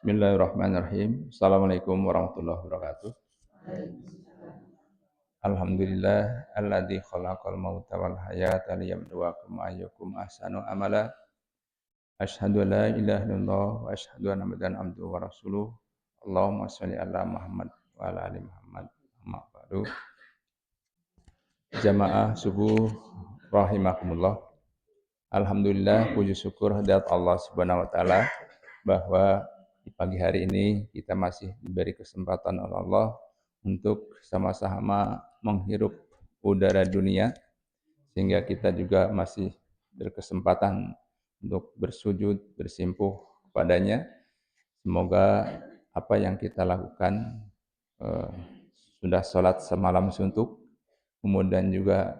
Bismillahirrahmanirrahim. Assalamualaikum warahmatullahi wabarakatuh. Alhamdulillah alladzi khalaqal mauta wal hayata liyabluwakum ayyukum ahsanu amala. Asyhadu la ilaha illallah wa asyhadu anna Muhammadan abduhu wa rasuluh. Allahumma shalli ala Muhammad wa ala ali Muhammad. Amma ba'du. Jamaah subuh rahimakumullah. Alhamdulillah puji syukur hadirat Allah Subhanahu wa taala bahwa di pagi hari ini kita masih diberi kesempatan oleh Allah untuk sama-sama menghirup udara dunia sehingga kita juga masih berkesempatan untuk bersujud, bersimpuh kepadanya. Semoga apa yang kita lakukan eh, sudah sholat semalam suntuk, kemudian juga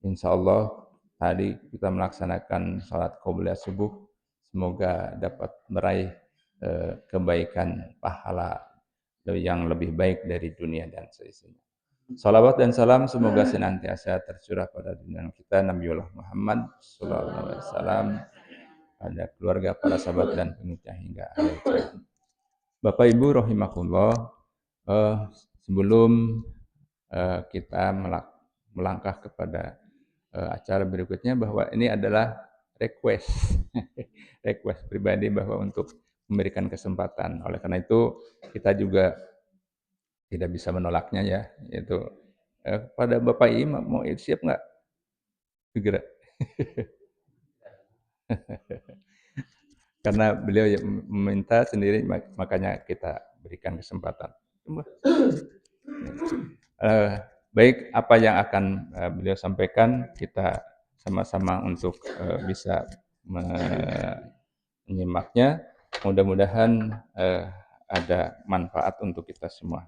insya Allah tadi kita melaksanakan sholat qobliyah subuh, semoga dapat meraih kebaikan pahala yang lebih baik dari dunia dan seisinya. Salawat dan salam semoga senantiasa tercurah pada dunia kita Nabiullah Muhammad Sallallahu Alaihi Wasallam pada keluarga para sahabat dan pengikutnya hingga akhir. Bapak Ibu rahimakumullah eh, sebelum eh, kita melangkah kepada eh, acara berikutnya bahwa ini adalah request request pribadi bahwa untuk memberikan kesempatan. Oleh karena itu kita juga tidak bisa menolaknya ya. Itu eh, pada Bapak Imam mau siap nggak? Segera. Karena beliau meminta sendiri makanya kita berikan kesempatan. Uh, baik apa yang akan uh, beliau sampaikan kita sama-sama untuk uh, bisa menyimaknya Mudah-mudahan eh, ada manfaat untuk kita semua.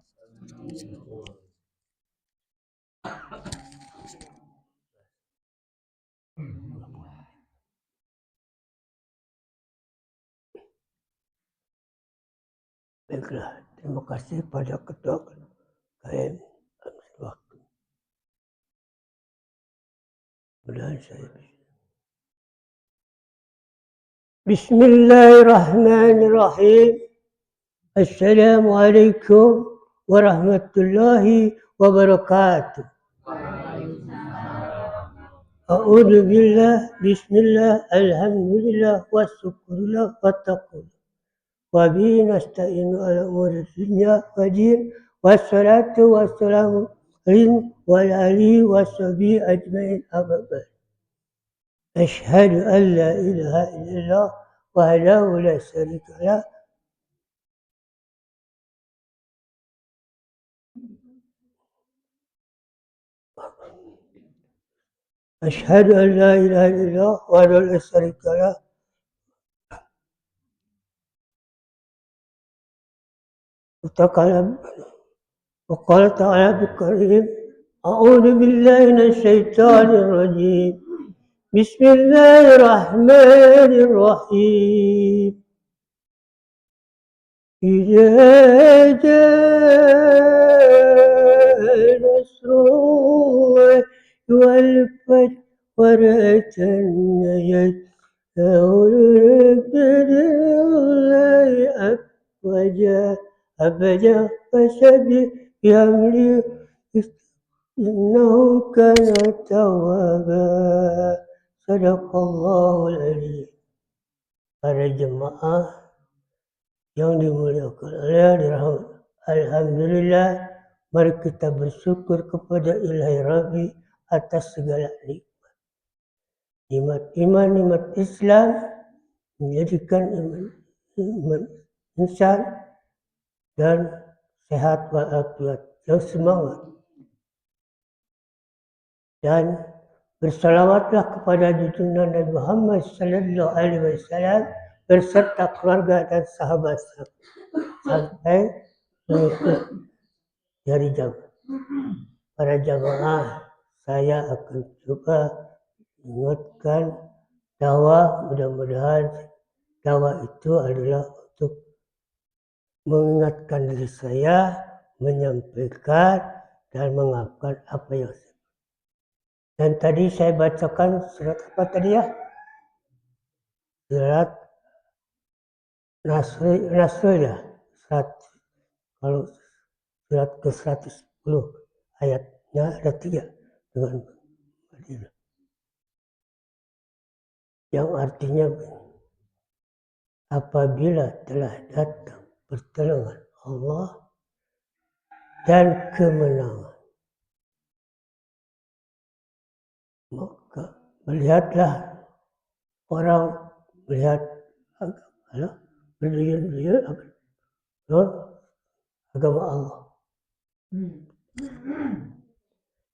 Baiklah, terima kasih pada ketua KM waktu. Mudah saya bisa. بسم الله الرحمن الرحيم. السلام عليكم ورحمة الله وبركاته. أعوذ بالله بسم الله الحمد لله والشكر لله والتقوى وبه نستعين على أمور الدنيا والدين. والصلاة والسلام عليه وعلى آله وصحبه أجمعين أبدا أشهد أن لا إله إلا الله وحده لا شريك له. أشهد أن لا إله إلا الله وحده لا شريك له. وقال تعالى بالكريم أعوذ بالله من الشيطان الرجيم. بسم الله الرحمن الرحيم. إذا جاء نصر الله والفتح ورأت النجاة فأولو الله أفوجا أبدا فسبح بأمره إنه كان توابا. Sadaqallahul Alim. Para jemaah yang dimuliakan Allah dirahmat. Alhamdulillah, mari kita bersyukur kepada ilahi Rabbi atas segala nikmat. Nikmat iman, nikmat Islam, menjadikan iman, iman insan dan sehat walafiat yang semangat. Dan Bersalawatlah kepada junjungan Nabi Muhammad Sallallahu Alaihi Wasallam berserta keluarga dan sahabat sampai mengikut dari jam. Para jamaah, saya akan coba ingatkan dakwah. Mudah-mudahan dakwah itu adalah untuk mengingatkan diri saya, menyampaikan dan mengamalkan apa yang saya dan tadi saya bacakan surat apa tadi ya? Surat Nasri, Nasri ya, surat, kalau surat ke 110 ayatnya ada tiga dengan Madinah. Yang artinya apabila telah datang pertolongan Allah dan kemenangan. Melihatlah orang melihat agama berduyun-duyun agama Allah.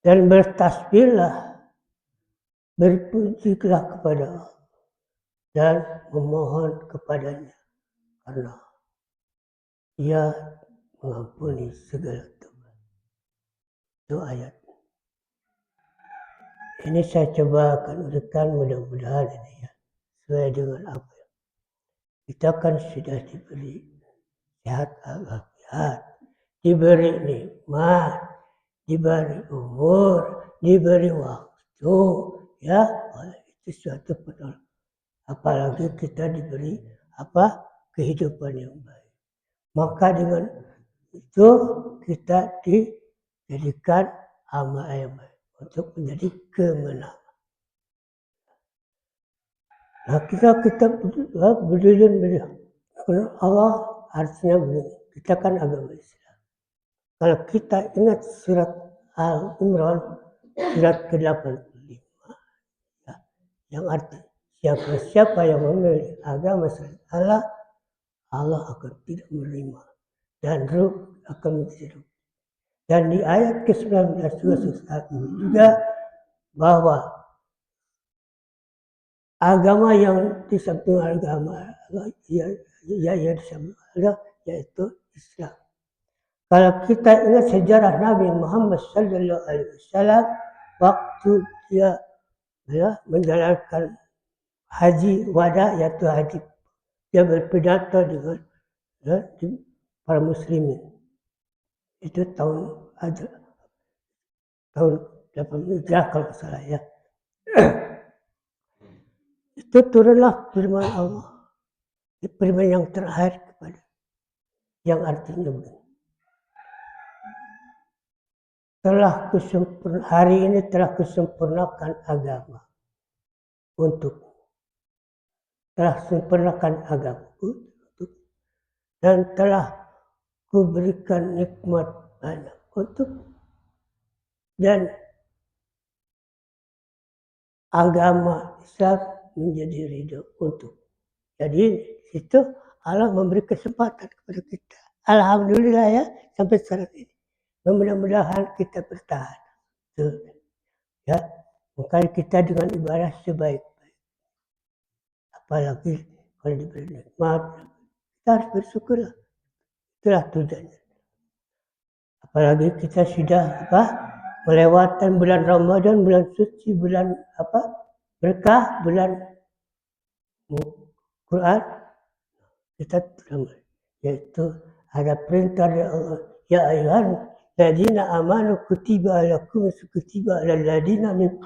Dan bertasbihlah, berpujilah kepada Allah dan memohon kepadanya karena ia mengampuni segala dosa. Itu ayat. Ini saya coba akan urutkan mudah-mudahan ini ya. Sesuai dengan apa ya. Kita kan sudah diberi sehat walafiat, diberi nikmat, diberi umur, diberi waktu, ya. Itu suatu penolong. Apalagi kita diberi apa kehidupan yang baik. Maka dengan itu kita dijadikan amal yang baik untuk menjadi kemenangan. Nah kita kita berdiri berdiri. Allah artinya begini. Kita kan agama Islam. Kalau kita ingat surat Al Imran surat ke-85 ya, yang arti siapa siapa yang memilih agama selain Allah Allah akan tidak menerima dan ruh akan menjadi dan di ayat ke-19 juga bahwa agama yang disebut agama ya, ya, ya disebut yaitu Islam. Kalau kita ingat sejarah Nabi Muhammad Sallallahu Alaihi Wasallam waktu dia ya, menjalankan haji wada yaitu haji dia berpidato dengan ya, para muslimin itu tahun ada tahun 8 hijrah kalau salah ya. itu turunlah firman Allah. Firman yang terakhir kepada yang artinya begini. Telah kesempurna, hari ini telah kesempurnakan agama untuk telah sempurnakan agama untuk dan telah kuberikan nikmat banyak untuk dan agama Islam menjadi ridho untuk. Jadi itu Allah memberi kesempatan kepada kita. Alhamdulillah ya sampai saat ini. Mudah-mudahan kita bertahan. Tuh. Ya, makanya kita dengan ibadah sebaik-baik. Apalagi kalau diberi nikmat, kita harus bersyukurlah. Itulah tujuannya. Apalagi kita sudah apa? Melewatkan bulan Ramadan, bulan suci, bulan apa? Berkah, bulan Quran, kita yaitu ada perintah dari Allah. Ya ayuhan ladina amanu kutiba alakum kutiba ala ladina min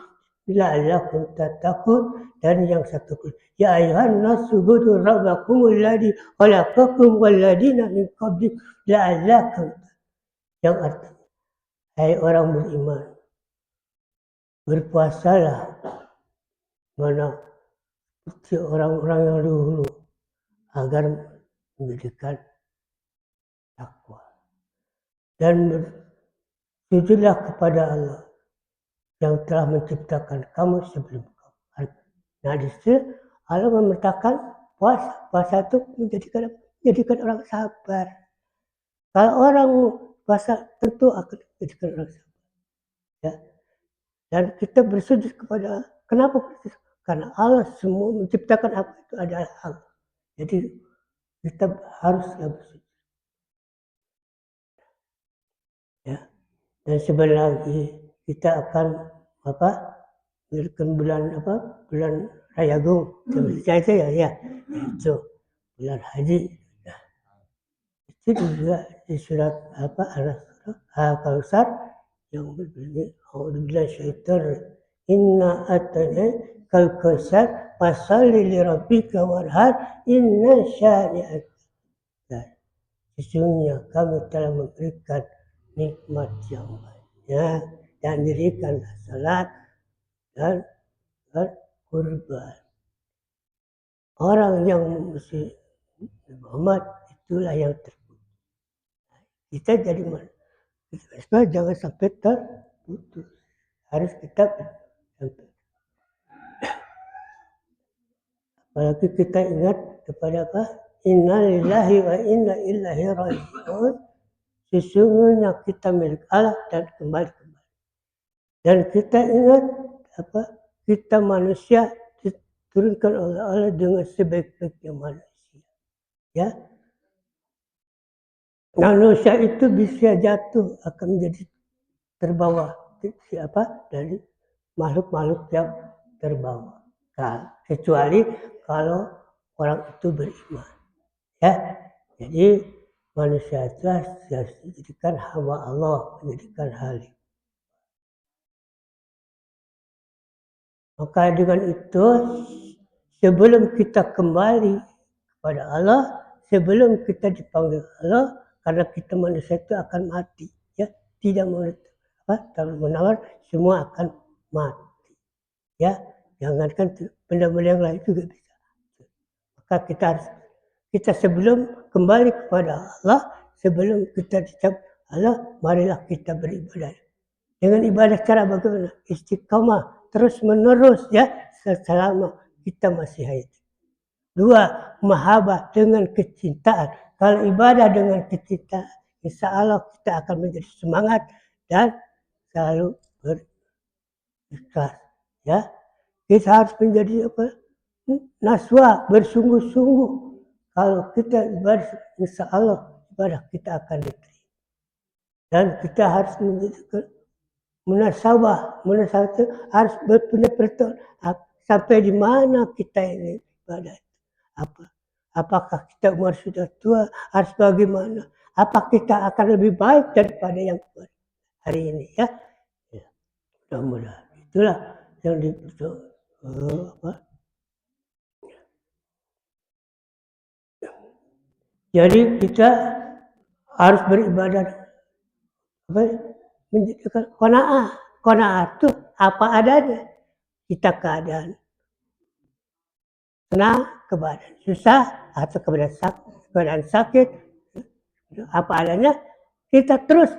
la'allakum tattaqun dan yang satu ya ayuhan nasu budu rabbakum alladhi khalaqakum walladina min qablikum la'allakum yang artinya hai orang beriman berpuasalah mana seperti orang-orang yang dulu agar menjadikan takwa dan bersujudlah kepada Allah yang telah menciptakan kamu sebelum kamu. Nah di situ Allah memerintahkan puasa. Puasa itu menjadikan menjadikan orang sabar. Kalau orang puasa tentu akan menjadikan orang sabar. Ya. Dan kita bersujud kepada kenapa Karena Allah semua menciptakan apa itu adalah Allah. Jadi kita haruslah bersujud. Ya. Dan sebentar lagi kita akan apa? Melakukan bulan apa? Bulan raya Agung. Indonesia itu ya ya. Itu. Bulan haji. Ya. itu juga di surat apa? Al-kausar. Yang berbunyi Alhamdulillah syaitan inna atana kal kausar fasalli li rabbika warhar inna syani'aka sesungguhnya kami telah memberikan nikmat yang banyak dan dirikan salat dan, dan kurban. Orang yang mesti Muhammad itulah yang terputus. Kita jadi mana? Jangan sampai terputus. Harus kita. Apalagi kita ingat kepada apa? Inna lillahi wa inna ilaihi raji'un. Sesungguhnya kita milik Allah dan kembali. Dan kita ingat apa? Kita manusia diturunkan oleh Allah dengan sebaik-baiknya manusia. Ya. Manusia itu bisa jatuh akan menjadi terbawa siapa dari makhluk-makhluk yang terbawa. Nah, kecuali kalau orang itu beriman. Ya, jadi manusia itu harus dijadikan hamba Allah, menjadikan halim. Maka dengan itu sebelum kita kembali kepada Allah, sebelum kita dipanggil Allah, karena kita manusia itu akan mati, ya tidak apa menawar semua akan mati, ya jangankan benda-benda yang lain juga bisa. Maka kita harus kita sebelum kembali kepada Allah, sebelum kita dicap Allah, marilah kita beribadah. Dengan ibadah cara bagaimana? Istiqamah, terus menerus ya, selama kita masih hidup. Dua, mahabbah dengan kecintaan. Kalau ibadah dengan kecintaan, insya Allah kita akan menjadi semangat dan selalu berikhlas. Ya, kita harus menjadi apa? naswa bersungguh-sungguh kalau kita ibadah insya Allah ibadah kita akan diterima dan kita harus menjadikan munasabah munasabah itu harus berpunya perhitungan sampai di mana kita ini ibadah apa apakah kita umur sudah tua? Harus bagaimana? Apa kita akan lebih baik daripada yang hari ini ya, ya. mudah-mudahan. Itulah yang dibutuhkan uh, apa? Jadi kita harus beribadah. Apa menjadikan kona'ah. Kona'ah itu apa adanya. Kita keadaan senang, keadaan susah, atau keadaan sakit, keadaan sakit apa adanya, kita terus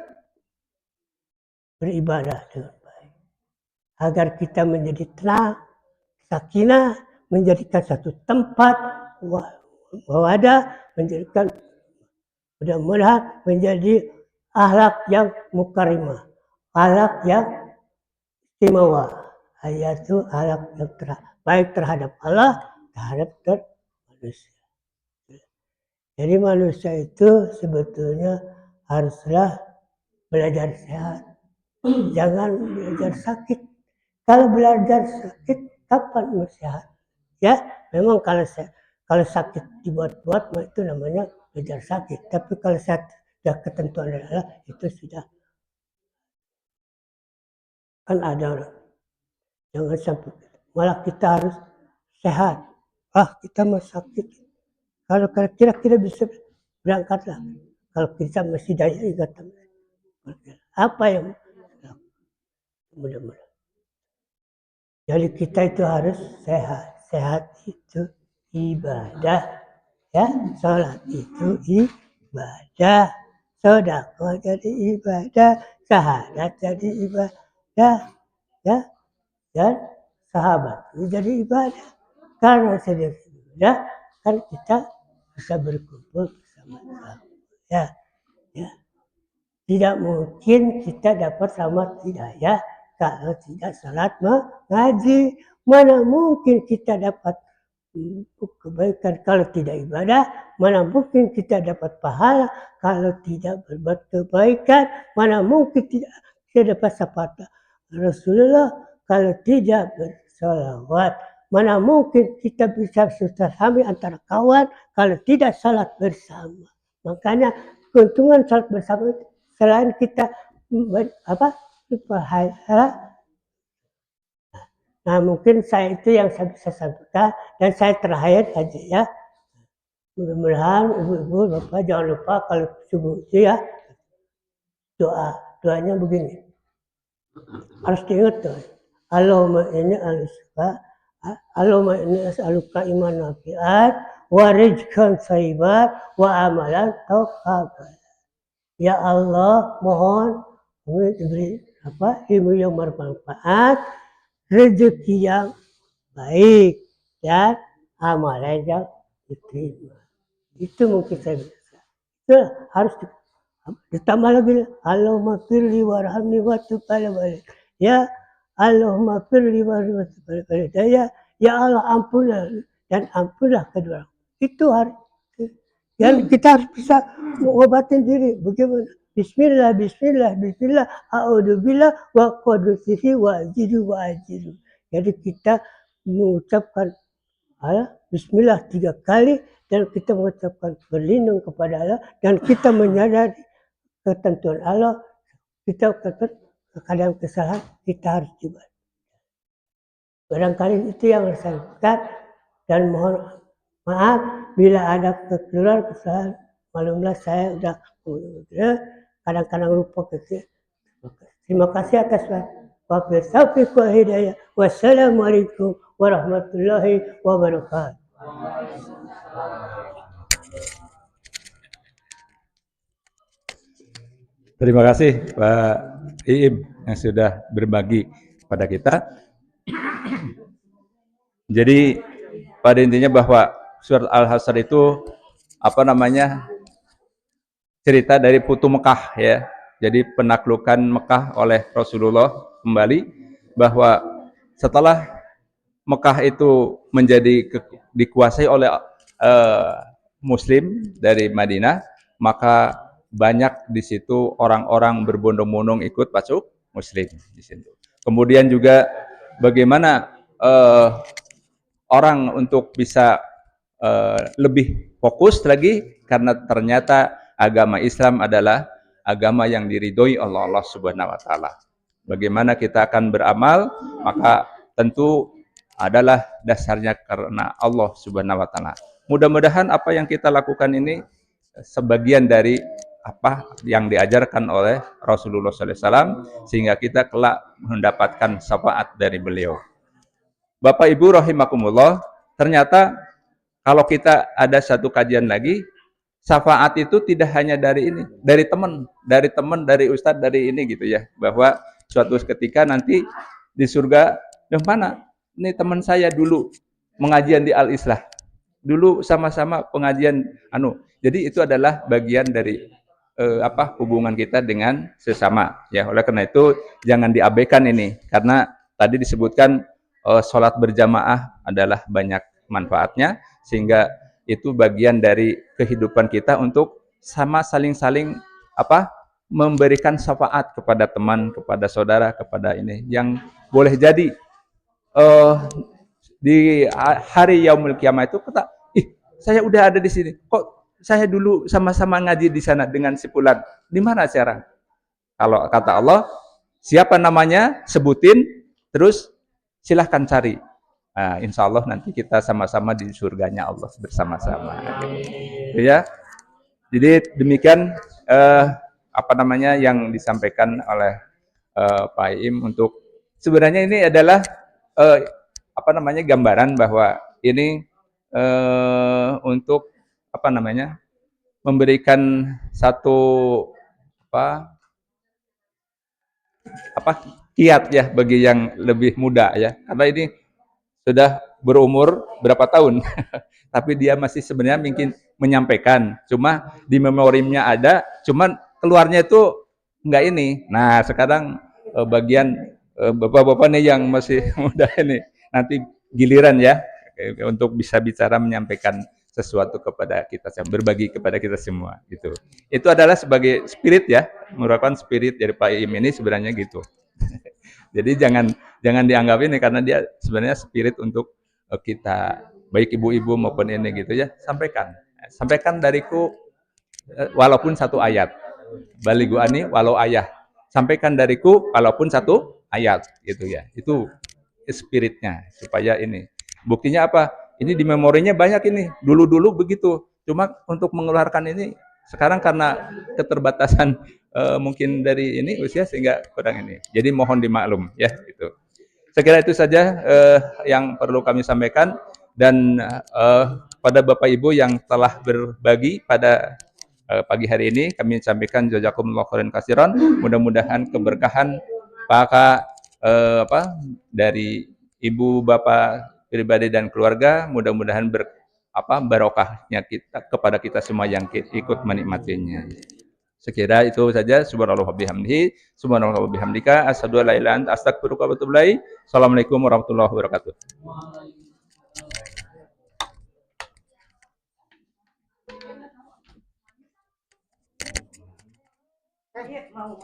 beribadah dengan baik. Agar kita menjadi tenang, sakinah, menjadikan satu tempat wawadah, menjadikan mudah-mudahan menjadi ahlak yang mukarimah, ahlak yang istimewa. Yaitu ahlak yang ter baik terhadap Allah, terhadap ter manusia. Jadi manusia itu sebetulnya haruslah belajar sehat. Jangan belajar sakit. Kalau belajar sakit, kapan mau sehat? Ya, memang kalau kalau sakit dibuat-buat itu namanya belajar sakit. Tapi kalau sakit sudah ketentuan adalah itu sudah kan ada orang. Jangan sampai malah kita harus sehat. Ah kita mau sakit. Kalau kira-kira bisa berangkatlah. Kalau kita masih daya ingatan. Apa yang mudah-mudahan. Jadi kita itu harus sehat. Sehat itu ibadah ya sholat itu ibadah sodako jadi ibadah sahadat jadi ibadah ya dan sahabat jadi ibadah karena ibadah kan kita bisa berkumpul bersama sama ya ya tidak mungkin kita dapat selamat hidayah kalau tidak salat mengaji. Mana mungkin kita dapat kebaikan. Kalau tidak ibadah, mana mungkin kita dapat pahala. Kalau tidak berbuat kebaikan, mana mungkin tidak kita dapat sapata Rasulullah kalau tidak bersolawat, mana mungkin kita bisa kami antara kawan kalau tidak salat bersama. Makanya keuntungan salat bersama selain kita apa pahala Nah mungkin saya itu yang saya bisa sampaikan. Dan saya terakhir saja ya. mudah-mudahan ibu-ibu bapak jangan lupa kalau subuh itu ya doa. Doanya begini. Harus diingat tuh. Allahumma ini alusuka Allahumma ini as'aluka iman nafiat wa rizqan wa amalan taqabbal ya Allah mohon kami diberi apa? Ilmu yang bermanfaat rezeki yang baik dan amalan yang diterima. Itu mungkin saya bisa. Itu harus di- ditambah lagi Allahumma firli warhamni wa tub balik ya Allahumma firli warhamni wa tub balik ya ya Allah ampunlah dan ampunlah kedua itu harus yang kita harus bisa mengobatin diri. Bagaimana Bismillah, Bismillah, Bismillah, A'udzubillah wa qadusihi wa ajidu wa ajidu. Jadi kita mengucapkan Allah Bismillah tiga kali dan kita mengucapkan berlindung kepada Allah dan kita menyadari ketentuan Allah. Kita kadang kesalahan kita harus juga. Barangkali itu yang saya lakukan dan mohon maaf bila ada kekeliruan kesalahan maklumlah saya sudah ya, kadang-kadang lupa kecil terima kasih atas waktu taufiq wa hidayah. Wassalamualaikum warahmatullahi wabarakatuh. Terima kasih Pak Iim yang sudah berbagi kepada kita. Jadi pada intinya bahwa surat Al-Hasr itu apa namanya cerita dari Putu Mekah ya. Jadi penaklukan Mekah oleh Rasulullah kembali bahwa setelah Mekah itu menjadi ke, dikuasai oleh uh, Muslim dari Madinah, maka banyak di situ orang-orang berbondong-bondong ikut masuk Muslim di situ. Kemudian juga bagaimana uh, orang untuk bisa uh, lebih fokus lagi karena ternyata agama Islam adalah agama yang diridhoi Allah Allah Subhanahu wa taala. Bagaimana kita akan beramal, maka tentu adalah dasarnya karena Allah Subhanahu wa taala. Mudah-mudahan apa yang kita lakukan ini sebagian dari apa yang diajarkan oleh Rasulullah SAW sehingga kita kelak mendapatkan syafaat dari beliau. Bapak Ibu rahimakumullah, ternyata kalau kita ada satu kajian lagi, syafaat itu tidak hanya dari ini, dari teman, dari teman, dari ustadz, dari ini gitu ya, bahwa suatu ketika nanti di surga, yang mana? Ini teman saya dulu mengajian di Al Islah, dulu sama-sama pengajian anu. Jadi itu adalah bagian dari eh, apa hubungan kita dengan sesama ya oleh karena itu jangan diabaikan ini karena tadi disebutkan eh, sholat berjamaah adalah banyak manfaatnya sehingga itu bagian dari kehidupan kita untuk sama saling-saling apa memberikan syafaat kepada teman, kepada saudara, kepada ini yang boleh jadi uh, di hari yaumul kiamah itu kata, ih saya udah ada di sini, kok saya dulu sama-sama ngaji di sana dengan si Fulan. Di mana sekarang? Kalau kata Allah, siapa namanya, sebutin, terus silahkan cari. Nah, insya Allah nanti kita sama-sama di surganya Allah bersama-sama. Gitu. Ya. Jadi demikian eh, apa namanya yang disampaikan oleh eh, Pak Im untuk sebenarnya ini adalah eh, apa namanya gambaran bahwa ini eh, untuk apa namanya memberikan satu apa apa kiat ya bagi yang lebih muda ya karena ini sudah berumur berapa tahun tapi dia masih sebenarnya mungkin menyampaikan cuma di memorinya ada cuman keluarnya itu enggak ini nah sekarang eh, bagian eh, bapak-bapak nih yang masih muda ini nanti giliran ya eh, untuk bisa bicara menyampaikan sesuatu kepada kita berbagi kepada kita semua gitu. Itu adalah sebagai spirit ya, merupakan spirit dari Pak Im ini sebenarnya gitu. Jadi jangan jangan dianggap ini karena dia sebenarnya spirit untuk eh, kita baik ibu-ibu maupun ini gitu ya, sampaikan. Sampaikan dariku eh, walaupun satu ayat. Baligu ani walau ayah. Sampaikan dariku walaupun satu ayat gitu ya. Itu spiritnya supaya ini. Buktinya apa? Ini di memorinya banyak ini. Dulu-dulu begitu. Cuma untuk mengeluarkan ini sekarang karena keterbatasan eh, mungkin dari ini usia sehingga kurang ini. Jadi mohon dimaklum ya itu. Saya kira itu saja eh, yang perlu kami sampaikan dan eh, pada Bapak Ibu yang telah berbagi pada eh, pagi hari ini kami sampaikan jazakumullah khairan kasiran. Mudah-mudahan keberkahan Pak eh, apa dari Ibu Bapak pribadi dan keluarga mudah-mudahan ber, apa barokahnya kita kepada kita semua yang ikut menikmatinya. Sekira itu saja subhanallah bihamdihi subhanallah bihamdika asyhadu an la ilaha anta astaghfiruka wa atubu. Assalamualaikum warahmatullahi wabarakatuh. mau